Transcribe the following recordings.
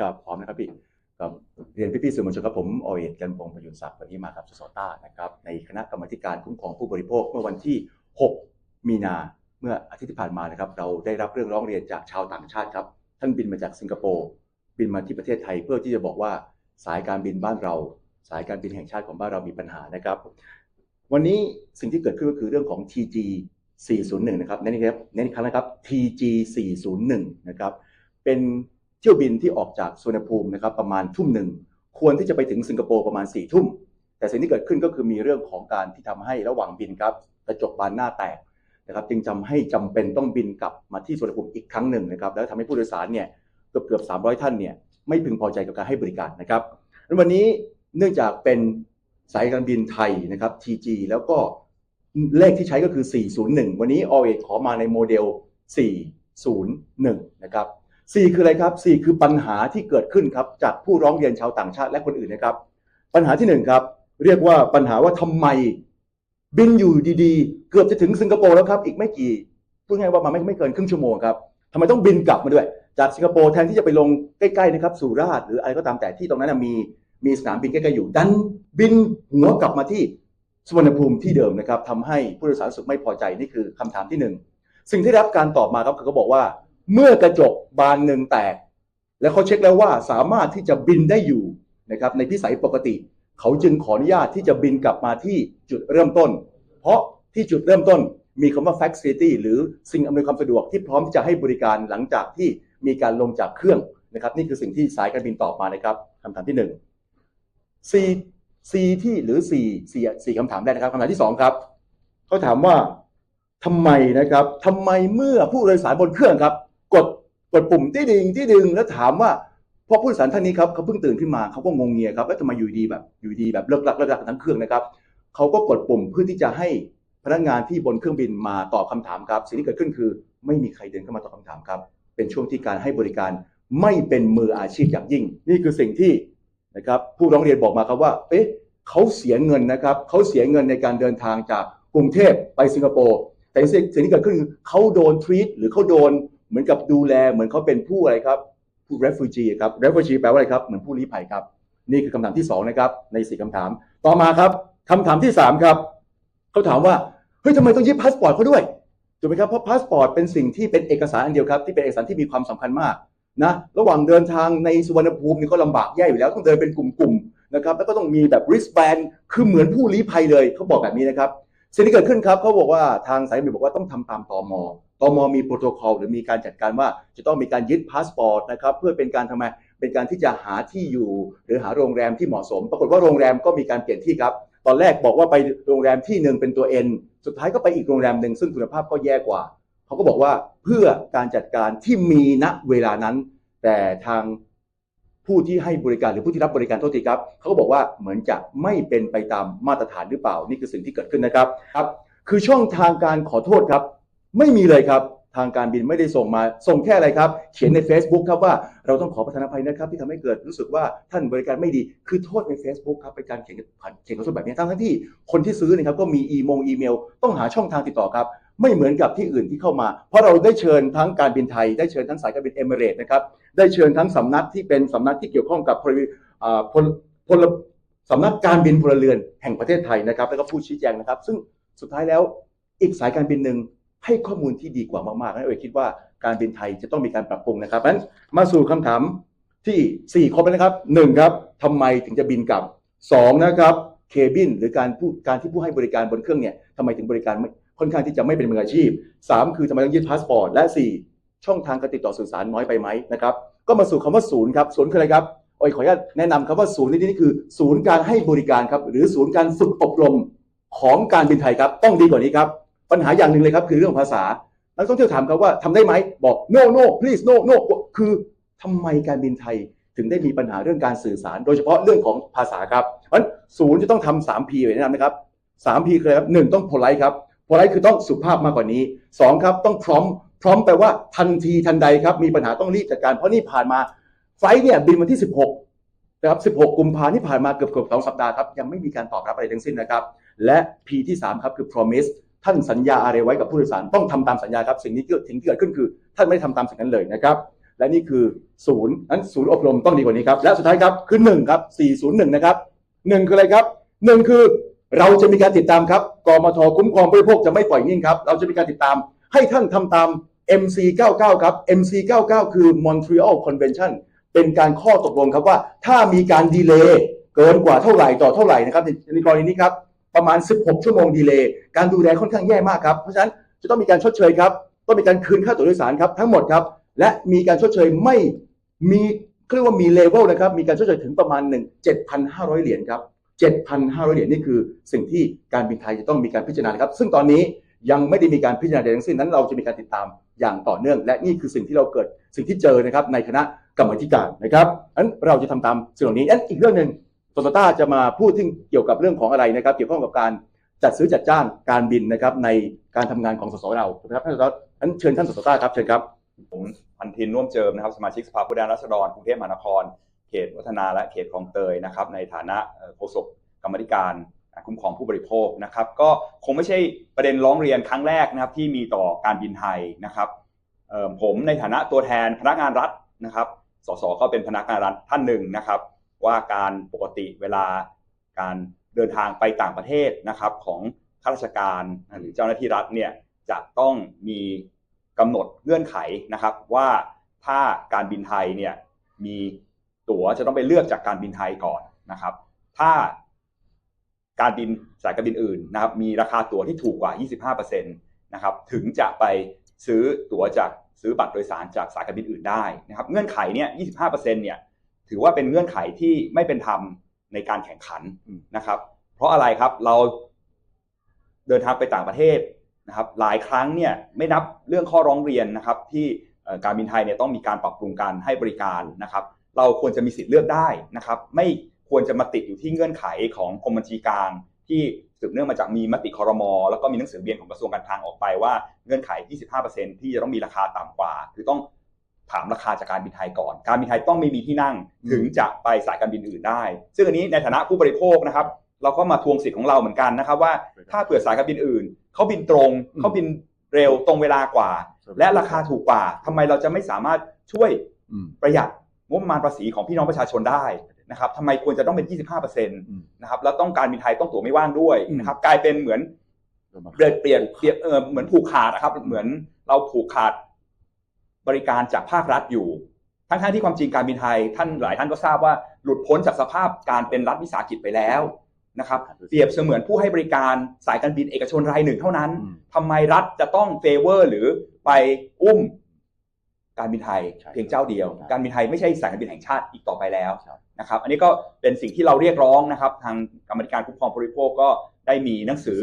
ครับพร้อมนะครับพี่ครับเรียนพี่ๆสื่อมวลชนครับผมออเอ็ดกันพงประยุนศักดิ์วันนี้มากับสสต้านะครับในคณะกรรมธิการคุ้มครองผู้บริโภคเมื่อวันที่ 6 มีนาเมื่ออาทิตย์ที่ผ่านมานะครับ เราได้รับเรื่องร้องเรียนจากชาวต่างชาติครับท่านบินมาจากสิงคโปร์บินมาที่ประเทศไทยเพื่อที่จะบอกว่าสายการบินบ้านเรา สายการบินแห่งชาติของบ้านเรามีปัญหานะครับ วันนี้สิ่งที่เกิดขึ้นก็คือเรื่องของ TG 401 นะครับเน้นครับเน้นอีกครั้งนะครับ TG 401 นะครับเป็น ที่ยวบินที่ออกจากสุวรรณภูมินะครับประมาณทุ่มหนึ่งควรที่จะไปถึงสิงคโปร์ประมาณ4ี่ทุ่ม แต่สิ่งที่เกิดขึ้นก็คือมีเรื่องของการที่ทำให้ระหว่างบินครับกระจกบานหน้าแตกนะครับจึงจำให้จำเป็นต้องบินกลับมาที่สุวรรณภูมิอีกครั้งหนึ่งนะครับแล้วทำให้ผู้โดยสารเนี่ยเกือบเกือบ300ท่านเนี่ยไม่พึงพอใจกับการให้บริการนะครับแล้ววันนี้เนื่องจากเป็นสายการบินไทยนะครับ TG แล้วก็เลขที่ใช้ก็คือ 401 วันนี้ a l w a ขอมาในโมเดล 401 นะครับ 4 คืออะไรครับ 4 คือปัญหาที่เกิดขึ้นครับจากผู้ร้องเรียนชาวต่างชาติและคนอื่นนะครับ ปัญหาที่ 1 ครับ เรียกว่าปัญหาว่าทำไม บินอยู่ดีๆ เกือบจะถึงสิงคโปร์แล้วครับ อีกไม่กี่พูดง่ายว่ามาไม่ไม่เกินครึ่งชั่วโมงครับทำไมต้องบินกลับมาด้วย จากสิงคโปร์แทนที่จะไปลงใกล้ๆนะครับสุราษฎร์หรืออะไรก็ตามแต่ที่ตรงนั้นมีมีสนามบินใกล้ๆอยู่ดันบินหัวกลับมาที่สุวรรณภูมิที่เดิมนะครับทำให้ผู้โดยสารสึกไม่พอใจนี่คือคำถามที่หนึ่งสิ่งที่รับการตอบมาครับคือเขาบอกว่า เมื่อกระจกบานหนึ่งแตก แล้วเขาเช็คแล้วว่าสามารถที่จะบินได้อยู่นะครับในพิสัยปกติ เขาจึงขออนุญาตที่จะบินกลับมาที่จุดเริ่มต้น เพราะที่จุดเริ่มต้นมีคำว่า facility หรือสิ่งอำนวยความสะดวกที่พร้อมที่จะให้บริการหลังจากที่มีการลงจากเครื่องนะครับ นี่คือสิ่งที่สายการบินตอบมานะครับคำถามที่หนึ่ง C C ที่หรือ C C สี่คำถามแรกนะครับคำถามที่สองครับเขาถามว่าทำไมนะครับทำไมเมื่อผู้โดยสารบนเครื่องครับ กดปุ่มที่ดึงที่ดึงแล้วถามว่าพราะผู้โดยสารท่านนี้ครับเขาเพิ่งตื่นขึ้นมาเขาก็งงเงียครับแล้วทำไมอยู่ดีแบบอยู่ดีแบบเลิกลักเลิกลักทั้งเครื่องนะครับเขาก็กดปุ่มเพื่อที่จะให้พนักงานที่บนเครื่องบินมาตอบคำถามครับ สิ่งที่เกิดขึ้นคือ ไม่มีใครเดินเข้ามาตอบคำถามครับ เป็นช่วงที่การให้บริการไม่เป็นมืออาชีพอย่างยิ่ง นี่คือสิ่งที่นะครับผู้ร้องเรียนบอกมาครับว่าเอ๊ะเขาเสียเงินนะครับเขาเสียเงินในการเดินทางจากกรุงเทพไปสิงคโปร์แต่สิ่งที่เกิดขึ้นเขาโดนทรีตหรือเขาโดน เหมือนกับดูแลเหมือนเขาเป็นผู้อะไรครับผู้ refugee ครับ refugee แปลว่าอะไรครับเหมือนผู้ลี้ภัยครับ นี่คือคำถามที่สองนะครับในสี่คำถาม ต่อมาครับคำถามที่สามครับเขาถามว่าเฮ้ยทำไมต้องยึดพาสปอร์ตเขาด้วยถูกไหมครับเพราะพาสปอร์ตเป็นสิ่งที่เป็นเอกสารอันเดียวครับที่เป็นเอกสารที่มีความสำคัญมากนะระหว่างเดินทางในสุวรรณภูมินี่ก็ลำบากแย่อยู่แล้วต้องเดินเป็นกลุ่มๆนะครับแล้วก็ต้องมีแบบ wristband คือเหมือนผู้ลี้ภัยเลยเขาบอกแบบนี้นะครับสิ่งที่เกิดขึ้นครับเขาบอกว่าทางสายการบินบอกว่าต้องทำตามตอมตมมีโปรโตคอลหรือมีการจัดการว่าจะต้องมีการยึดพาสปอร์ตนะครับเพื่อเป็นการทำไมเป็นการที่จะหาที่อยู่ หรือหาโรงแรมที่เหมาะสม ปรากฏว่าโรงแรมก็มีการเปลี่ยนที่ครับ ตอนแรกบอกว่าไปโรงแรมที่หนึ่งเป็นตัว N สุดท้ายก็ไปอีกโรงแรมหนึ่งซึ่งคุณภาพก็แย่กว่า เขาก็บอกว่าเพื่อการจัดการที่มีณเวลานั้น แต่ทางผู้ที่ให้บริการหรือผู้ที่รับบริการโทษทีครับเขาก็บอกว่าเหมือนจะไม่เป็นไปตามมาตรฐานหรือเปล่า นี่คือสิ่งที่เกิดขึ้นนะครับครับ คือช่องทางการขอโทษครับ ไม่มีเลยครับทางการบินไม่ได้ส่งมา ส่งแค่อะไรครับ เขียนใน Facebook ครับว่าเราต้องขอประทานอภัยนะครับ ที่ทำให้เกิดรู้สึกว่าท่านบริการไม่ดี คือโทษใน Facebook ครับเป็นการเขียนผ่านเขียนข้อโทษแบบนี้ทั้งที่คนที่ซื้อนี่ครับก็มีอีโมงอีเมล ต้องหาช่องทางติดต่อครับ ไม่เหมือนกับที่อื่นที่เข้ามา เพราะเราได้เชิญทั้งการบินไทย ได้เชิญทั้งสายการบินเอมิเรตนะครับได้เชิญทั้งสำนักที่เป็นสำนักที่เกี่ยวข้องกับพลพลพลสำนักการบินพลเรือนแห่งประเทศไทยนะครับแล้วก็ผู้ชี้แจงนะครับ ซึ่งสุดท้ายแล้วอีกสายการบินหนึ่ง ให้ข้อมูลที่ดีกว่ามากๆนะเอ๋ยคิดว่าการบินไทยจะต้องมีการปรับปรุงนะครับนั้นมาสู่คำถามที่4ครบแล้วนะครับ1ครับทำไมถึงจะบินกลับ 2 นะครับเคบินหรือการผู้การที่ผู้ให้บริการบนเครื่องเนี่ยทำไมถึงบริการค่อนข้างที่จะไม่เป็นมืออาชีพ 3 คือทำไมต้องยึดพาสปอร์ตและ 4 ช่องทางการติดต่อสื่อสารน้อยไปไหมนะครับก็มาสู่คำว่าศูนย์ครับศูนย์คืออะไรครับโอ้ยขออนุญาตแนะนำครับว่าศูนย์นี่นี่คือ ศูนย์การให้บริการครับหรือศูนย์การฝึกอบรมของการบินไทยครับต้องดีกว่านี้ครับ ปัญหาอย่างหนึ่งเลยครับคือเรื่องภาษา นักท่องเที่ยวถามครับว่าทำได้ไหมบอก no no please no no คือทำไมการบินไทยถึงได้มีปัญหาเรื่องการสื่อสาร โดยเฉพาะเรื่องของภาษาครับเพราะฉะนั้นศูนย์จะต้องทำสาม P ไว้แนะนำนะครับสาม P คืออะไรครับหนึ่งต้อง polite ครับ polite คือต้องสุภาพมากกว่านี้สองครับต้องพร้อมพร้อมแปลว่าทันทีทันใดครับมีปัญหาต้องรีบจัดการเพราะนี่ผ่านมาไฟเนี่ยบินวันที่ 16นะครับ16 กุมภาพันธ์ที่ผ่านมาเกือบเกือบสองสัปดาห์ครับยังไม่มีการตอบรับอะไรทั้งสิ้นนะครับ และ P ที่ 3 ครับคือ promise ท่านสัญญาอะไรไว้กับผู้โดยสารต้องทำตามสัญญาครับสิ่งนี้เกิดถึงที่เกิดขึ้นคือ ท่านไม่ได้ทำตามสิ่งนั้นเลยนะครับ และนี่คือศูนย์นั้นศูนย์อบรมต้องดีกว่านี้ครับ และสุดท้ายครับคือหนึ่งครับ401นะครับหนึ่งคืออะไรครับหนึ่งคือเราจะมีการติดตามครับกมทคุ้มครองผู้บริโภคจะไม่ปล่อยนิ่งครับ เราจะมีการติดตาม ให้ท่านทำตาม MC99 ครับ MC99 คือ Montreal Convention เป็นการข้อตกลงครับว่าถ้ามีการดีเลย์เกินกว่าเท่าไหร่ต่อเท่าไหร่นะครับในกรณีนี้ครับ ประมาณ 16 ชั่วโมงดีเลย์การดูแลค่อนข้างแย่มากครับเพราะฉะนั้นจะต้องมีการชดเชยครับต้องมีการคืนค่าตั๋วโดยสารครับทั้งหมดครับและมีการชดเชยไม่มีเรียกว่ามีเลเวลนะครับมีการชดเชยถึงประมาณ1 7,500 เหรียญครับ7,500 เหรียญนี่คือสิ่งที่การบินไทยจะต้องมีการพิจารณาครับ ซึ่งตอนนี้ยังไม่ได้มีการพิจารณาใดทั้งสิ้นนั้น เราจะมีการติดตามอย่างต่อเนื่อง และนี่คือสิ่งที่เราเกิดสิ่งที่เจอนะครับในคณะกรรมธิการนะครับนั้นเราจะทำตามสิ่งเหล่านี้อันอีกเรื่องหนึ่ง โตโยต้าจะมาพูดถึงเกี่ยวกับเรื่องของอะไรนะครับ เกี่ยวข้องกับการจัดซื้อจัดจ้างการบินนะครับในการทำงานของสสเราถูกไหมครับท่านสสนั้นเชิญท่านสสต้าครับเชิญครับผมพันธินร่วมเจิมนะครับสมาชิกสภาผู้แทนราษฎรกรุงเทพมหานคร เขตวัฒนาและเขตคลองเตยนะครับในฐานะโฆษกกรรมธิการคุ้มครองผู้บริโภคนะครับก็คงไม่ใช่ประเด็นร้องเรียนครั้งแรกนะครับที่มีต่อการบินไทยนะครับผมในฐานะตัวแทนพนักงานรัฐนะครับสสก็เป็นพนักงานรัฐท่านหนึ่งนะครับ ว่าการปกติเวลาการเดินทางไปต่างประเทศนะครับของข้าราชการหรือเจ้าหน้าที่รัฐเนี่ยจะต้องมีกำหนดเงื่อนไขนะครับว่าถ้าการบินไทยเนี่ยมีตั๋วจะต้องไปเลือกจากการบินไทยก่อนนะครับ ถ้าการบินสายการบินอื่นนะครับมีราคาตั๋วที่ถูกกว่า 25%นะครับถึงจะไปซื้อตั๋วจากซื้อบัตรโดยสารจากสายการบินอื่นได้นะครับเงื่อนไขเนี่ย 25%เนี่ย ถือว่าเป็นเงื่อนไขที่ไม่เป็นธรรมในการแข่งขันอืมนะครับ เพราะอะไรครับเราเดินทางไปต่างประเทศนะครับ หลายครั้งเนี่ยไม่นับเรื่องข้อร้องเรียนนะครับ ที่เอ่อการบินไทยเนี่ยต้องมีการปรับปรุงการให้บริการนะครับ เราควรจะมีสิทธิ์เลือกได้นะครับ ไม่ควรจะมาติดอยู่ที่เงื่อนไขของกรมบัญชีกลางที่สืบเนื่องมาจากมีมติคอรมอแล้วก็มีหนังสือเบียนของกระทรวงการคลังออกไปว่าเงื่อนไข 25%ที่จะต้องมีราคาต่ำกว่า คือต้อง ถามราคาจากการบินไทยก่อน การบินไทยต้องไม่มีที่นั่งถึงจะไปสายการบินอื่นได้ ซึ่งอันนี้ในฐานะผู้บริโภคนะครับ เราก็มาทวงสิทธิ์ของเราเหมือนกันนะครับว่าถ้าเผื่อสายการบินอื่นเขาบินตรงอืมเขาบินเร็วตรงเวลากว่า และราคาถูกกว่าทำไมเราจะไม่สามารถช่วยอืมประหยัดงบประมาณภาษีของพี่น้องประชาชนได้นะครับทำไมควรจะต้องเป็น 25%นอืมะครับแล้วต้องการบินไทยต้องตั๋วไม่ว่างด้วยอืมนะครับกลายเป็นเหมือนเปลี่ยนเปลี่ยนเปลี่ยนเออเหมือนผูกขาดนะครับเหมือนเราผูกขาด บริการจากภาครัฐอยู่ ทั้งๆที่ความจริงการบินไทย ท่านหลายท่านก็ทราบว่าหลุดพ้นจากสภาพการเป็นรัฐวิสาหกิจไปแล้วนะครับเปรียบเสมือนผู้ให้บริการสายการบินเอกชนรายหนึ่งเท่านั้นอืมทำไมรัฐจะต้องเฟเวอร์หรือไปอุ้มการบินไทยใช่เพียงเจ้าเดียวใช่การบินไทยไม่ใช่สายการบินแห่งชาติอีกต่อไปแล้วครับนะครับ อันนี้ก็เป็นสิ่งที่เราเรียกร้องนะครับ ทางกรรมาธิการคุ้มครองผู้บริโภคก็ได้มีหนังสือ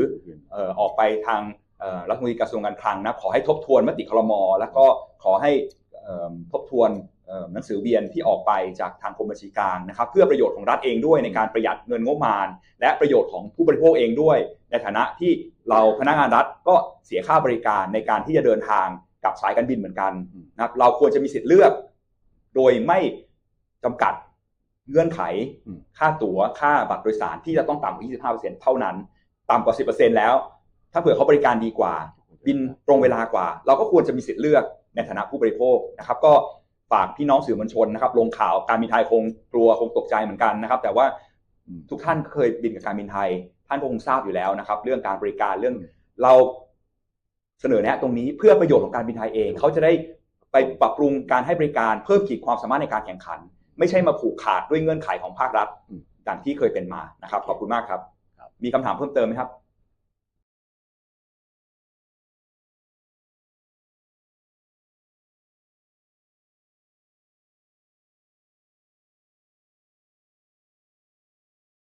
เอ่อออกไปทางเอ่อ รัฐมนตรีกระทรวงการคลังนะขอให้ทบทวนมติครมแล้วก็ขอให้ทบทวนหนังสือเวียนที่ออกไปจากทางกรมบัญชีกลางนะครับ เพื่อประโยชน์ของรัฐเองด้วยในการประหยัดเงินงบประมาณ และประโยชน์ของผู้บริโภคเองด้วย ในฐานะที่เราพนักงานรัฐก็เสียค่าบริการในการที่จะเดินทางกับสายการบินเหมือนกันนะครับเราควรจะมีสิทธิ์เลือก โดยไม่จำกัดเงื่อนไขค่าตั๋วค่าบัตรโดยสารที่จะต้องต่ำกว่า 25%เท่านั้น ต่ำกว่า 10%แล้ว ถ้าเผื่อเขาบริการดีกว่า บินตรงเวลากว่า เราก็ควรจะมีสิทธิ์เลือกในฐานะผู้บริโภคนะครับ ก็ฝากพี่น้องสื่อมวลชนนะครับลงข่าวการบินไทยคงกลัวคงตกใจเหมือนกันนะครับ แต่ว่าอืมทุกท่านเคยบินกับการบินไทย ท่านก็คงทราบอยู่แล้วนะครับ เรื่องการบริการเรื่องอืมเราเสนอแนะตรงนี้เพื่อประโยชน์ของการบินไทยเอง เขาจะได้ไปปรับปรุงการให้บริการเพิ่มขีดความสามารถในการแข่งขัน ไม่ใช่มาผูกขาดด้วยเงื่อนไขของภาครัฐอืมดังที่เคยเป็นมานะครับ ขอบคุณมากครับครับมีคำถามเพิ่มเติมไหมครับ